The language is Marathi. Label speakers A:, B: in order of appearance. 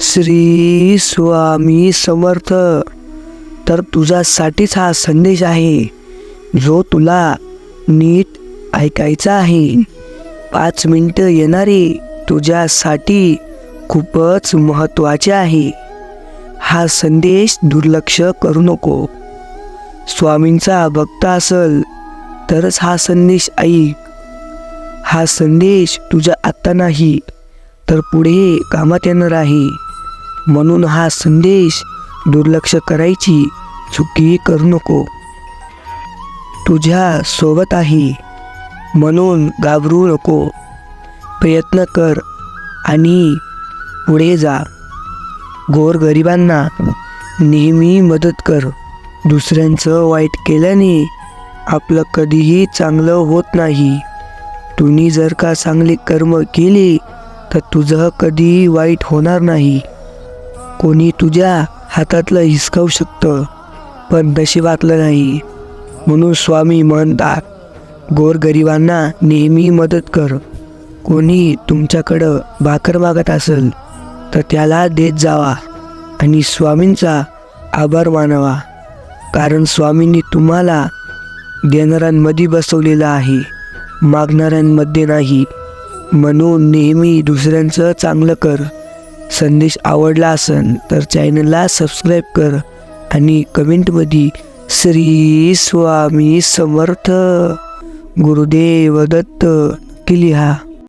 A: श्री स्वामी समर्थ तर तुझ्यासाठीच हा संदेश आहे जो तुला नीट ऐकायचा आहे. पाच मिनटं येणारे तुझ्यासाठी खूपच महत्त्वाचे आहे. हा संदेश दुर्लक्ष करू नको. स्वामींचा भक्त असल तरच हा संदेश ऐक. हा संदेश तुझ्या आत्ता नाही तर पुढे कामात येणार आहे. म्हणून हा संदेश दुर्लक्ष करायची चुकी करू नको. तुझ्या सोबत आहे. म्हणून घाबरू नको. प्रयत्न कर आणि पुढे जा. गोरगरिबांना नेहमी मदत कर. दुसऱ्यांचं वाईट केल्याने आपलं कधीही चांगलं होत नाही. तुम्ही जर का चांगले कर्म केले तर तुझं कधीही वाईट होणार नाही. कोणी तुझ्या हातातलं हिसकावू शकतं पण नशिबातलं नाही. म्हणून स्वामी म्हणतात गोरगरिबांना नेहमी मदत कर. कोणी तुमच्याकडं भाकर मागत असेल तर त्याला देत जावा आणि स्वामींचा आभार मानावा. कारण स्वामींनी तुम्हाला देणाऱ्यांमध्ये बसवलेलं आहे मागणाऱ्यांमध्ये नाही. म्हणून नेहमी दुसऱ्यांचं चांगलं कर. संदेश आवडला असेल तर चॅनलला सबस्क्राईब कर. आणि कमेंटमध्ये श्री स्वामी समर्थ गुरुदेव दत्त की लिहा